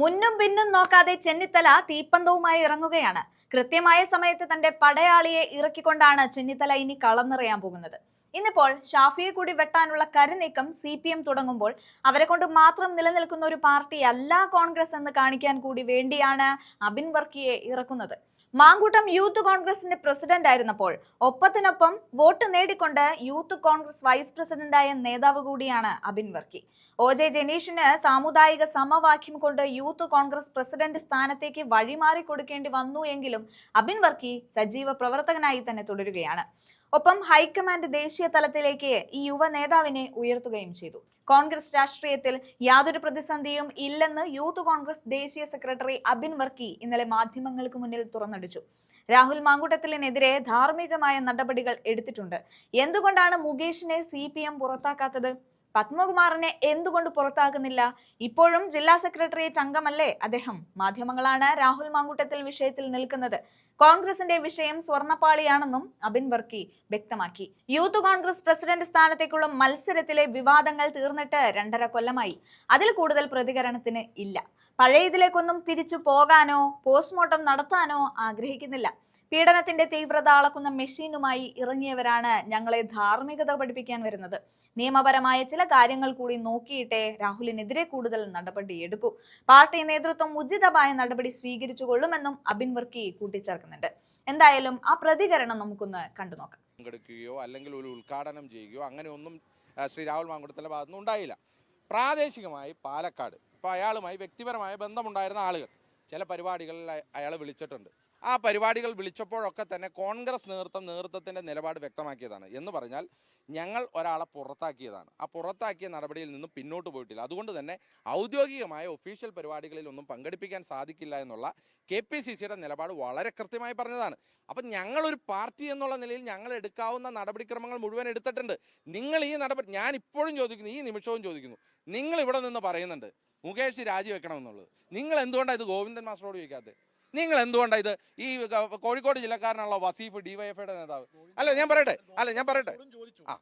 മുന്നും പിന്നും നോക്കാതെ ചെന്നിത്തല തീപ്പന്തവുമായി ഇറങ്ങുകയാണ്. കൃത്യമായ സമയത്ത് തന്റെ പടയാളിയെ ഇറക്കിക്കൊണ്ടാണ് ചെന്നിത്തല ഇനി കളന്നിറയാൻ പോകുന്നത്. ഇന്നിപ്പോൾ ഷാഫിയെ കൂടി വെട്ടാനുള്ള കരുനീക്കം സി പി എം തുടങ്ങുമ്പോൾ അവരെ കൊണ്ട് മാത്രം നിലനിൽക്കുന്ന ഒരു പാർട്ടി അല്ല കോൺഗ്രസ് എന്ന് കാണിക്കാൻ കൂടി വേണ്ടിയാണ് അബിൻ വർക്കിയെ ഇറക്കുന്നത്. മാങ്കൂട്ടം യൂത്ത് കോൺഗ്രസിന്റെ പ്രസിഡന്റ് ആയിരുന്നപ്പോൾ ഒപ്പത്തിനൊപ്പം വോട്ട് നേടിക്കൊണ്ട് യൂത്ത് കോൺഗ്രസ് വൈസ് പ്രസിഡന്റായ നേതാവ് കൂടിയാണ് അബിൻ വർക്കി. ഒ ജെ ജനീഷിന് സാമുദായിക സമവാക്യം കൊണ്ട് യൂത്ത് കോൺഗ്രസ് പ്രസിഡന്റ് സ്ഥാനത്തേക്ക് വഴിമാറി കൊടുക്കേണ്ടി വന്നു എങ്കിലും അബിൻ വർക്കി സജീവ പ്രവർത്തകനായി തന്നെ തുടരുകയാണ്. ഒപ്പം ഹൈക്കമാൻഡ് ദേശീയ തലത്തിലേക്ക് ഈ യുവ നേതാവിനെ ഉയർത്തുകയും ചെയ്തു. കോൺഗ്രസ് രാഷ്ട്രീയത്തിൽ യാതൊരു പ്രതിസന്ധിയും ഇല്ലെന്ന് യൂത്ത് കോൺഗ്രസ് ദേശീയ സെക്രട്ടറി അബിൻ വർക്കി ഇന്നലെ മാധ്യമങ്ങൾക്ക് മുന്നിൽ തുറന്നടിച്ചു. രാഹുൽ മാങ്കൂട്ടത്തിലിനെതിരെ ധാർമ്മികമായ നടപടികൾ എടുത്തിട്ടുണ്ട്. എന്തുകൊണ്ടാണ് മുകേഷിനെ സി പി എം പുറത്താക്കാത്തത്? പത്മകുമാറിനെ എന്തുകൊണ്ട് പുറത്താക്കുന്നില്ല? ഇപ്പോഴും ജില്ലാ സെക്രട്ടേറിയറ്റ് അംഗമല്ലേ അദ്ദേഹം? മാധ്യമങ്ങളാണ് രാഹുൽ മാങ്കൂട്ടത്തിൽ വിഷയത്തിൽ നിൽക്കുന്നത്. കോൺഗ്രസിന്റെ വിഷയം സ്വർണപ്പാളിയാണെന്നും അബിൻ വർക്കി വ്യക്തമാക്കി. യൂത്ത് കോൺഗ്രസ് പ്രസിഡന്റ് സ്ഥാനത്തേക്കുള്ള മത്സരത്തിലെ വിവാദങ്ങൾ തീർന്നിട്ട് രണ്ടര കൊല്ലമായി. അതിൽ കൂടുതൽ പ്രതികരണത്തിന് ഇല്ല. പഴയതിലേക്കൊന്നും തിരിച്ചു പോകാനോ പോസ്റ്റ്മോർട്ടം നടത്താനോ ആഗ്രഹിക്കുന്നില്ല. പീഡനത്തിന്റെ തീവ്രത അളക്കുന്ന മെഷീനുമായി ഇറങ്ങിയവരാണ് ഞങ്ങളെ ധാർമ്മികത പഠിപ്പിക്കാൻ വരുന്നത്. നിയമപരമായ ചില കാര്യങ്ങൾ കൂടി നോക്കിയിട്ടേ രാഹുലിനെതിരെ കൂടുതൽ നടപടി എടുക്കൂ. പാർട്ടി നേതൃത്വം ഉചിതമായ നടപടി സ്വീകരിച്ചു കൊള്ളുമെന്നും അബിൻ വർക്കി കൂട്ടിച്ചേർക്കുന്നുണ്ട്. എന്തായാലും ആ പ്രതികരണം നമുക്കൊന്ന് കണ്ടു നോക്കാം. പങ്കെടുക്കുകയോ അല്ലെങ്കിൽ ഒരു ഉദ്ഘാടനം ചെയ്യുകയോ അങ്ങനെ ഒന്നും ശ്രീ രാഹുൽ മാങ്കുടത്തിന്റെ ഭാഗത്തുനിന്ന് ഉണ്ടായില്ല. പ്രാദേശികമായി പാലക്കാട് ഇപ്പോൾ അയാളുമായി വ്യക്തിപരമായ ബന്ധമുണ്ടായിരുന്ന ആളുകൾ. ചില പരിപാടികളിൽ അയാളെ വിളിച്ചിട്ടുണ്ട്. ആ പരിപാടികൾ വിളിച്ചപ്പോഴൊക്കെ തന്നെ കോൺഗ്രസ് നേതൃത്വം നേതൃത്വത്തിന്റെ നിലപാട് വ്യക്തമാക്കിയതാണ്. എന്ന് പറഞ്ഞാൽ ഞങ്ങൾ ഒരാളെ പുറത്താക്കിയതാണ്. ആ പുറത്താക്കിയ നടപടിയിൽ നിന്നും പിന്നോട്ട് പോയിട്ടില്ല. അതുകൊണ്ട് തന്നെ ഔദ്യോഗികമായ ഒഫീഷ്യൽ പരിപാടികളിൽ ഒന്നും പങ്കെടുപ്പിക്കാൻ സാധിക്കില്ല എന്നുള്ള കെ പി സി സിയുടെ നിലപാട് വളരെ കൃത്യമായി പറഞ്ഞതാണ്. അപ്പം ഞങ്ങളൊരു പാർട്ടി എന്നുള്ള നിലയിൽ ഞങ്ങൾ എടുക്കാവുന്ന നടപടിക്രമങ്ങൾ മുഴുവൻ എടുത്തിട്ടുണ്ട്. നിങ്ങൾ ഈ നടപടി ഞാൻ ഇപ്പോഴും ചോദിക്കുന്നു ഈ നിമിഷവും ചോദിക്കുന്നു. നിങ്ങൾ ഇവിടെ നിന്ന് പറയുന്നുണ്ട് മുകേഷ് രാജിവെക്കണമെന്നുള്ളത്. നിങ്ങൾ എന്തുകൊണ്ടാണ് ഇത് ഗോവിന്ദൻ മാസ്റ്ററോട് ചോദിക്കാത്തത്? നിങ്ങൾ എന്തുകൊണ്ടാണ് ഇത്? ഈ കോഴിക്കോട് ജില്ലക്കാരനാണല്ലോ വസീഫ് ഡിവൈഎഫ്ഐയുടെ നേതാവ്. അല്ല ഞാൻ പറയട്ടെ അല്ല ഞാൻ പറയട്ടെ. ആ,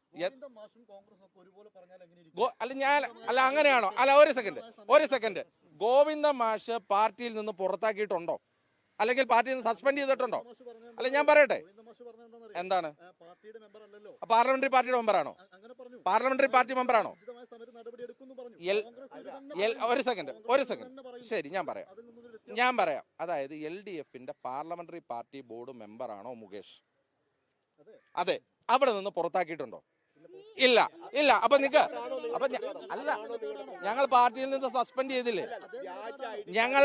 അല്ല ഞാൻ അല്ല അങ്ങനെയാണോ? അല്ല ഒരു സെക്കൻഡ് ഒരു സെക്കൻഡ്. ഗോവിന്ദ മാഷ് പാർട്ടിയിൽ നിന്ന് പുറത്താക്കിയിട്ടുണ്ടോ? അല്ലെങ്കിൽ പാർട്ടിയിൽ നിന്ന് സസ്പെൻഡ് ചെയ്തിട്ടുണ്ടോ? അല്ല ഞാൻ പറയട്ടെ. എന്താണ്? പാർലമെന്ററി പാർട്ടിയുടെ മെമ്പറാണോ പാർലമെന്ററി പാർട്ടി മെമ്പറാണോ. ഒരു സെക്കൻഡ് ഒരു സെക്കൻഡ്. ശരി ഞാൻ പറയാം. ഞാൻ പറയാം. അതായത് എൽ ഡി എഫിന്റെ പാർലമെന്ററി പാർട്ടി ബോർഡ് മെമ്പറാണോ മുകേഷ്? അതെ. അവിടെ നിന്ന് പുറത്താക്കിയിട്ടുണ്ടോ? ഇല്ല. ഇല്ല. അപ്പൊ നിക്ക് അപ്പൊ അല്ല. ഞങ്ങൾ പാർട്ടിയിൽ നിന്ന് സസ്പെൻഡ് ചെയ്തില്ലേ? ഞങ്ങൾ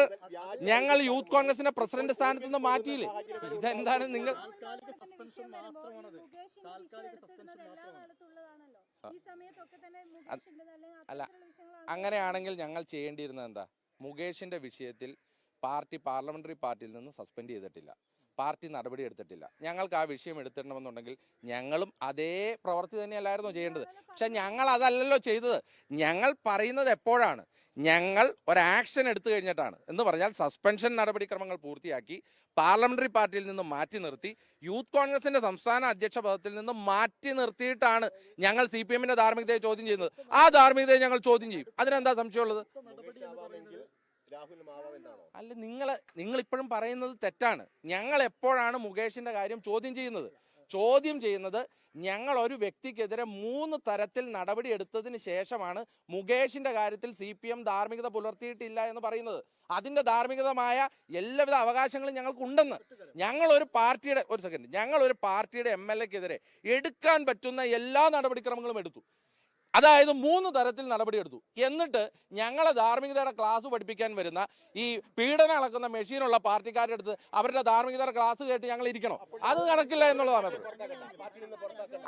ഞങ്ങൾ യൂത്ത് കോൺഗ്രസിന്റെ പ്രസിഡന്റ് സ്ഥാനത്ത് നിന്ന് മാറ്റിയില്ലേ? ഇതെന്താണ് നിങ്ങൾ താൽക്കാലിക സസ്പെൻഷൻ മാത്രമാണത്. താൽക്കാലിക സസ്പെൻഷൻ മാത്രമാണ്. അല്ല, അങ്ങനെയാണെങ്കിൽ ഞങ്ങൾ ചെയ്യേണ്ടിയിരുന്നത് എന്താ? മുകേഷിന്റെ വിഷയത്തിൽ പാർട്ടി പാർലമെന്ററി പാർട്ടിയിൽ നിന്ന് സസ്പെൻഡ് ചെയ്തിട്ടില്ല. പാർട്ടി നടപടി എടുത്തിട്ടില്ല. ഞങ്ങൾക്ക് ആ വിഷയം എടുത്തിടണമെന്നുണ്ടെങ്കിൽ ഞങ്ങളും അതേ പ്രവൃത്തി തന്നെയല്ലായിരുന്നു ചെയ്യേണ്ടത്. പക്ഷെ ഞങ്ങൾ അതല്ലല്ലോ ചെയ്തത്. ഞങ്ങൾ പറയുന്നത് എപ്പോഴാണ്? ഞങ്ങൾ ഒരു ആക്ഷൻ എടുത്തു കഴിഞ്ഞിട്ടാണ്. എന്ന് പറഞ്ഞാൽ സസ്പെൻഷൻ നടപടിക്രമങ്ങൾ പൂർത്തിയാക്കി പാർലമെന്ററി പാർട്ടിയിൽ നിന്ന് മാറ്റി നിർത്തി യൂത്ത് കോൺഗ്രസിന്റെ സംസ്ഥാന അധ്യക്ഷ പദത്തിൽ നിന്ന് മാറ്റി നിർത്തിയിട്ടാണ് ഞങ്ങൾ സി പി എമ്മിന്റെ ധാർമ്മികതയെ ചോദ്യം ചെയ്യുന്നത്. ആ ധാർമ്മികതയെ ഞങ്ങൾ ചോദ്യം ചെയ്യും. അതിനെന്താ സംശയമുള്ളത്? പറയുന്നത് അല്ല നിങ്ങൾ നിങ്ങൾ ഇപ്പോഴും പറയുന്നത് തെറ്റാണ്. ഞങ്ങൾ എപ്പോഴാണ് മുകേഷിന്റെ കാര്യം ചോദ്യം ചെയ്യുന്നത്? ചോദ്യം ചെയ്യുന്നത് ഞങ്ങൾ ഒരു വ്യക്തിക്കെതിരെ മൂന്ന് തരത്തിൽ നടപടി എടുത്തതിന് ശേഷമാണ് മുകേഷിന്റെ കാര്യത്തിൽ സി പി എം ധാർമ്മികത പുലർത്തിയിട്ടില്ല എന്ന് പറയുന്നത്. അതിന്റെ ധാർമ്മികതമായ എല്ലാവിധ അവകാശങ്ങളും ഞങ്ങൾക്ക് ഉണ്ടെന്ന് ഞങ്ങൾ ഒരു പാർട്ടിയുടെ ഒരു സെക്കൻഡ് ഞങ്ങൾ ഒരു പാർട്ടിയുടെ എം എൽ എക്കെതിരെ എടുക്കാൻ പറ്റുന്ന എല്ലാ നടപടിക്രമങ്ങളും എടുത്തു. അതായത് മൂന്ന് തരത്തിൽ നടപടിയെടുത്തു. എന്നിട്ട് ഞങ്ങളെ ധാർമ്മികതയുടെ ക്ലാസ് പഠിപ്പിക്കാൻ വരുന്ന ഈ പീഡനം അളക്കുന്ന മെഷീനുള്ള പാർട്ടിക്കാരുടെ അടുത്ത് അവരുടെ ധാർമ്മികതയുടെ ക്ലാസ് കേട്ട് ഞങ്ങൾ ഇരിക്കണം? അത് നടക്കില്ല എന്നുള്ളതാണ്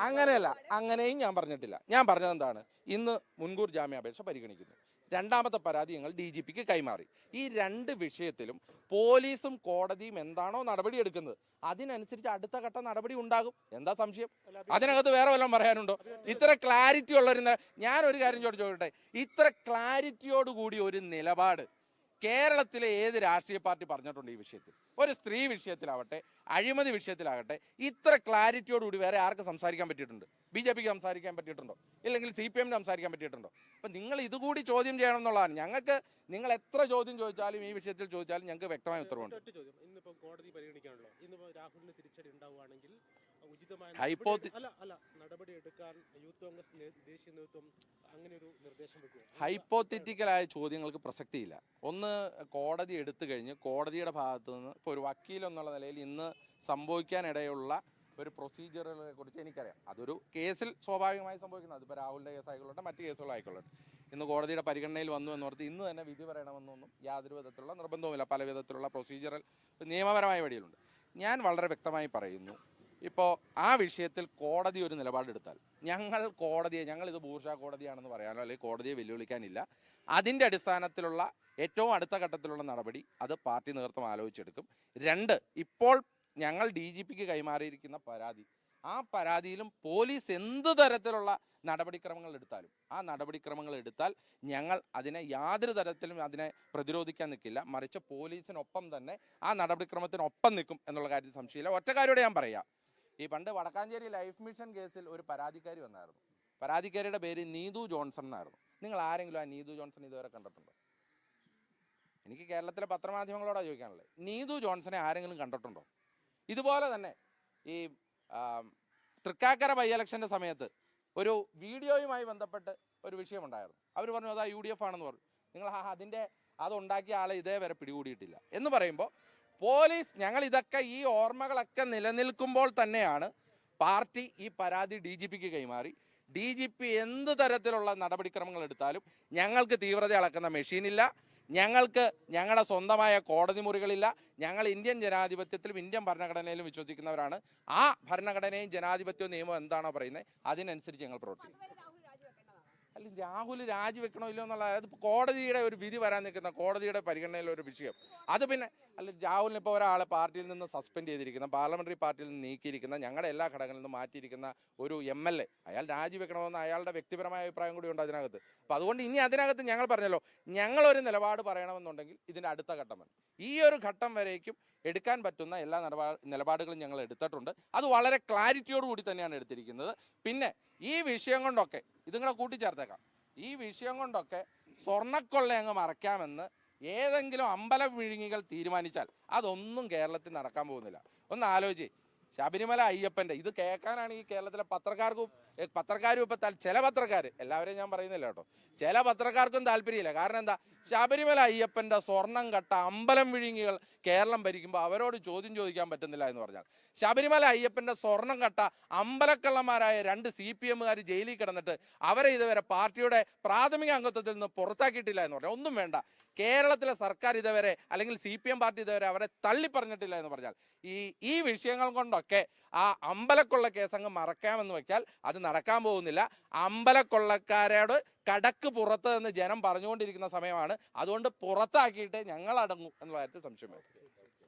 അങ്ങനെയല്ല. അങ്ങനെയും ഞാൻ പറഞ്ഞിട്ടില്ല. ഞാൻ പറഞ്ഞത് എന്താണ്? ഇന്ന് മുൻകൂർ ജാമ്യാപേക്ഷ പരിഗണിക്കുന്നു. രണ്ടാമത്തെ പരാതി ഞങ്ങൾ ഡി ജി പിക്ക് കൈമാറി. ഈ രണ്ട് വിഷയത്തിലും പോലീസും കോടതിയും എന്താണോ നടപടി എടുക്കുന്നത് അതിനനുസരിച്ച് അടുത്ത ഘട്ട നടപടി ഉണ്ടാകും. എന്താ സംശയം? അതിനകത്ത് വേറെ വല്ലതും പറയാനുണ്ടോ? ഇത്ര ക്ലാരിറ്റി ഉള്ള ഒരു ഞാൻ ഒരു കാര്യം ചോദിച്ചോട്ടെ. ഇത്ര ക്ലാരിറ്റിയോട് കൂടി ഒരു നിലപാട് കേരളത്തിലെ ഏത് രാഷ്ട്രീയ പാർട്ടി പറഞ്ഞിട്ടുണ്ട് ഈ വിഷയത്തിൽ? ഒരു സ്ത്രീ വിഷയത്തിലാവട്ടെ അഴിമതി വിഷയത്തിലാകട്ടെ ഇത്ര ക്ലാരിറ്റിയോടുകൂടി വേറെ ആർക്ക് സംസാരിക്കാൻ പറ്റിയിട്ടുണ്ട്? ബി ജെ പിക്ക് സംസാരിക്കാൻ പറ്റിയിട്ടുണ്ടോ? ഇല്ലെങ്കിൽ സി പി എമ്മിന് സംസാരിക്കാൻ പറ്റിയിട്ടുണ്ടോ? അപ്പം നിങ്ങൾ ഇതുകൂടി ചോദ്യം ചെയ്യണം എന്നുള്ളതാണ്. ഞങ്ങൾക്ക് നിങ്ങൾ എത്ര ചോദ്യം ചോദിച്ചാലും ഈ വിഷയത്തിൽ ചോദിച്ചാലും ഞങ്ങൾക്ക് വ്യക്തമായ ഉത്തരവുണ്ട്. ഹൈപ്പോ കോടതി പരിഗണിക്കാണല്ലോ രാഹുലിന് തിരിച്ചടി ഉണ്ടാവുകയാണെങ്കിൽ ഉചിതമായ അല്ല അല്ല നടപടി എടുക്കാൻ യൂത്ത് കോൺഗ്രസ് ദേശീയ നേതൃത്വം അങ്ങനെ ഒരു ഹൈപ്പോത്തറ്റിക്കലായ ചോദ്യങ്ങൾക്ക് പ്രസക്തിയില്ല. ഒന്ന് കോടതി എടുത്തു കഴിഞ്ഞ് കോടതിയുടെ ഭാഗത്തു നിന്ന് ഇപ്പോൾ ഒരു വക്കീൽ എന്നുള്ള നിലയിൽ ഇന്ന് സംഭവിക്കാനിടയുള്ള ഒരു പ്രൊസീജിയറുകളെ കുറിച്ച് എനിക്കറിയാം. അതൊരു കേസിൽ സ്വാഭാവികമായി സംഭവിക്കുന്നത് അതിപ്പോൾ രാഹുലിന്റെ കേസായിക്കൊള്ളട്ടെ മറ്റ് കേസുകളായിക്കൊള്ളട്ടെ ഇന്ന് കോടതിയുടെ പരിഗണനയിൽ വന്നു എന്നോർത്ത് ഇന്ന് തന്നെ വിധി പറയണമെന്നൊന്നും യാതൊരു വിധത്തിലുള്ള നിർബന്ധവുമില്ല. പല വിധത്തിലുള്ള പ്രൊസീജിയറൽ നിയമപരമായ വഴിയിലുണ്ട്. ഞാൻ വളരെ വ്യക്തമായി പറയുന്നു ഇപ്പോൾ ആ വിഷയത്തിൽ കോടതി ഒരു നിലപാടെടുത്താൽ ഞങ്ങൾ കോടതിയെ ഞങ്ങൾ ഇത് കോടതിയാണെന്ന് പറയാനോ അല്ലെങ്കിൽ കോടതിയെ വെല്ലുവിളിക്കാനില്ല അതിന്റെ അടിസ്ഥാനത്തിലുള്ള ഏറ്റവും അടുത്ത ഘട്ടത്തിലുള്ള നടപടി അത് പാർട്ടി നേതൃത്വം ആലോചിച്ചെടുക്കും. രണ്ട് ഇപ്പോൾ ഞങ്ങൾ ഡി ജി പിക്ക് കൈമാറിയിരിക്കുന്ന പരാതി ആ പരാതിയിലും പോലീസ് എന്ത് തരത്തിലുള്ള നടപടിക്രമങ്ങൾ എടുത്താലും ആ നടപടിക്രമങ്ങൾ എടുത്താൽ ഞങ്ങൾ അതിനെ യാതൊരു തരത്തിലും അതിനെ പ്രതിരോധിക്കാൻ നിൽക്കില്ല. മറിച്ച് പോലീസിനൊപ്പം തന്നെ ആ നടപടിക്രമത്തിനൊപ്പം നിൽക്കും എന്നുള്ള കാര്യത്തിൽ സംശയമില്ല. ഒറ്റ കാര്യത്തോടെ ഞാൻ പറയാം. ഈ പണ്ട് വടക്കാഞ്ചേരി ലൈഫ് മിഷൻ കേസിൽ ഒരു പരാതിക്കാരി വന്നായിരുന്നു. പരാതിക്കാരിയുടെ പേര് നീതു ജോൺസൺ എന്നായിരുന്നു. നിങ്ങൾ ആരെങ്കിലും ആ നീതു ജോൺസൺ ഇതുവരെ കണ്ടിട്ടുണ്ടോ? എനിക്ക് കേരളത്തിലെ പത്രമാധ്യമങ്ങളോടാ ചോദിക്കാനുള്ളത്. നീതു ജോൺസനെ ആരെങ്കിലും കണ്ടിട്ടുണ്ടോ? ഇതുപോലെ തന്നെ ഈ തൃക്കാക്കര ബൈ ഇലക്ഷന്റെ സമയത്ത് ഒരു വീഡിയോയുമായി ബന്ധപ്പെട്ട് ഒരു വിഷയമുണ്ടായിരുന്നു. അവർ പറഞ്ഞു അതാ യു ഡി എഫ് ആണെന്ന് പറഞ്ഞു. നിങ്ങൾ അതിന്റെ അതുണ്ടാക്കിയ ആളെ ഇതേവരെ പിടികൂടിയിട്ടില്ല. എന്ന് പറയുമ്പോൾ പോലീസ് ഞങ്ങൾ ഇതൊക്കെ ഈ ഓർമ്മകളൊക്കെ നിലനിൽക്കുമ്പോൾ തന്നെയാണ് പാർട്ടി ഈ പരാതി ഡി ജി പിക്ക് കൈമാറി. ഡി ജി പി എന്ത് തരത്തിലുള്ള നടപടിക്രമങ്ങൾ എടുത്താലും ഞങ്ങൾക്ക് തീവ്രത അളക്കുന്ന മെഷീനില്ല ഞങ്ങൾക്ക് ഞങ്ങളുടെ സ്വന്തമായ കോടതി മുറികളില്ല. ഞങ്ങൾ ഇന്ത്യൻ ജനാധിപത്യത്തിലും ഇന്ത്യൻ ഭരണഘടനയിലും വിശ്വസിക്കുന്നവരാണ്. ആ ഭരണഘടനയും ജനാധിപത്യവും നിയമവും എന്താണോ പറയുന്നത് അതിനനുസരിച്ച് ഞങ്ങൾ പ്രവർത്തിക്കും. അല്ല രാഹുൽ രാജിവെക്കണോ ഇല്ലോ എന്നുള്ള അത് കോടതിയുടെ ഒരു വിധി വരാൻ നിൽക്കുന്ന കോടതിയുടെ പരിഗണനയിലെ ഒരു വിഷയം. അത് പിന്നെ അല്ല രാഹുലിന് ഇപ്പോൾ ഒരാളെ പാർട്ടിയിൽ നിന്ന് സസ്പെൻഡ് ചെയ്തിരിക്കുന്ന പാർലമെന്ററി പാർട്ടിയിൽ നിന്ന് നീക്കിയിരിക്കുന്ന ഞങ്ങളുടെ എല്ലാ ഘടകങ്ങളിൽ നിന്ന് മാറ്റിയിരിക്കുന്ന ഒരു എം എൽ എ അയാൾ രാജിവെക്കണമെന്ന് അയാളുടെ വ്യക്തിപരമായ അഭിപ്രായം കൂടി ഉണ്ട് അതിനകത്ത്. അപ്പോൾ അതുകൊണ്ട് ഇനി അതിനകത്ത് ഞങ്ങൾ പറഞ്ഞല്ലോ ഞങ്ങളൊരു നിലപാട് പറയണമെന്നുണ്ടെങ്കിൽ ഇതിന്റെ അടുത്ത ഘട്ടം വരും ഈ ഒരു ഘട്ടം വരേക്കും എടുക്കാൻ പറ്റുന്ന എല്ലാ നിലപാ നിലപാടുകളും ഞങ്ങൾ എടുത്തിട്ടുണ്ട്. അത് വളരെ ക്ലാരിറ്റിയോടുകൂടി തന്നെയാണ് എടുത്തിരിക്കുന്നത്. പിന്നെ ഈ വിഷയം കൊണ്ടൊക്കെ ഇതുങ്ങളെ കൂട്ടിച്ചേർത്തേക്കാം. ഈ വിഷയം കൊണ്ടൊക്കെ സ്വർണക്കൊള്ള അങ്ങ് മറയ്ക്കാമെന്ന് ഏതെങ്കിലും അമ്പല വിഴുങ്ങികൾ തീരുമാനിച്ചാൽ അതൊന്നും കേരളത്തിൽ നടക്കാൻ പോകുന്നില്ല. ഒന്ന് ആലോചിച്ച് ശബരിമല അയ്യപ്പന്റെ. ഇത് കേൾക്കാനാണ് ഈ കേരളത്തിലെ പത്രക്കാർക്കും പത്രക്കാരും ഇപ്പൊ ചില പത്രക്കാർ എല്ലാവരെയും ഞാൻ പറയുന്നില്ല കേട്ടോ. ചില പത്രക്കാർക്കും താല്പര്യമില്ല. കാരണം എന്താ? ശബരിമല അയ്യപ്പന്റെ സ്വർണം കട്ട അമ്പലം വിഴുങ്ങികൾ കേരളം ഭരിക്കുമ്പോൾ അവരോട് ചോദ്യം ചോദിക്കാൻ പറ്റുന്നില്ല എന്ന് പറഞ്ഞാൽ. ശബരിമല അയ്യപ്പന്റെ സ്വർണം കട്ട അമ്പലക്കള്ളന്മാരായ രണ്ട് സി പി എമ്മുകാർ ജയിലിൽ കിടന്നിട്ട് അവരെ ഇതുവരെ പാർട്ടിയുടെ പ്രാഥമിക അംഗത്വത്തിൽ നിന്ന് പുറത്താക്കിയിട്ടില്ല എന്ന് പറഞ്ഞാൽ ഒന്നും വേണ്ട. കേരളത്തിലെ സർക്കാർ ഇതുവരെ അല്ലെങ്കിൽ സി പി എം പാർട്ടി ഇതുവരെ അവരെ തള്ളിപ്പറഞ്ഞിട്ടില്ല എന്ന് പറഞ്ഞാൽ ഈ ഈ വിഷയങ്ങൾ കൊണ്ടൊക്കെ ആ അമ്പലക്കൊള്ള കേസങ്ങ് മറക്കാമെന്ന് വെച്ചാൽ അത് നടക്കാൻ പോകുന്നില്ല. അമ്പലക്കൊള്ളക്കാരോട് കടക്ക് പുറത്ത് എന്ന് ജനം പറഞ്ഞുകൊണ്ടിരിക്കുന്ന സമയമാണ്. അതുകൊണ്ട് പുറത്താക്കിയിട്ട് ഞങ്ങൾ അടങ്ങും എന്നുള്ള കാര്യത്തിൽ സംശയം വേണ്ട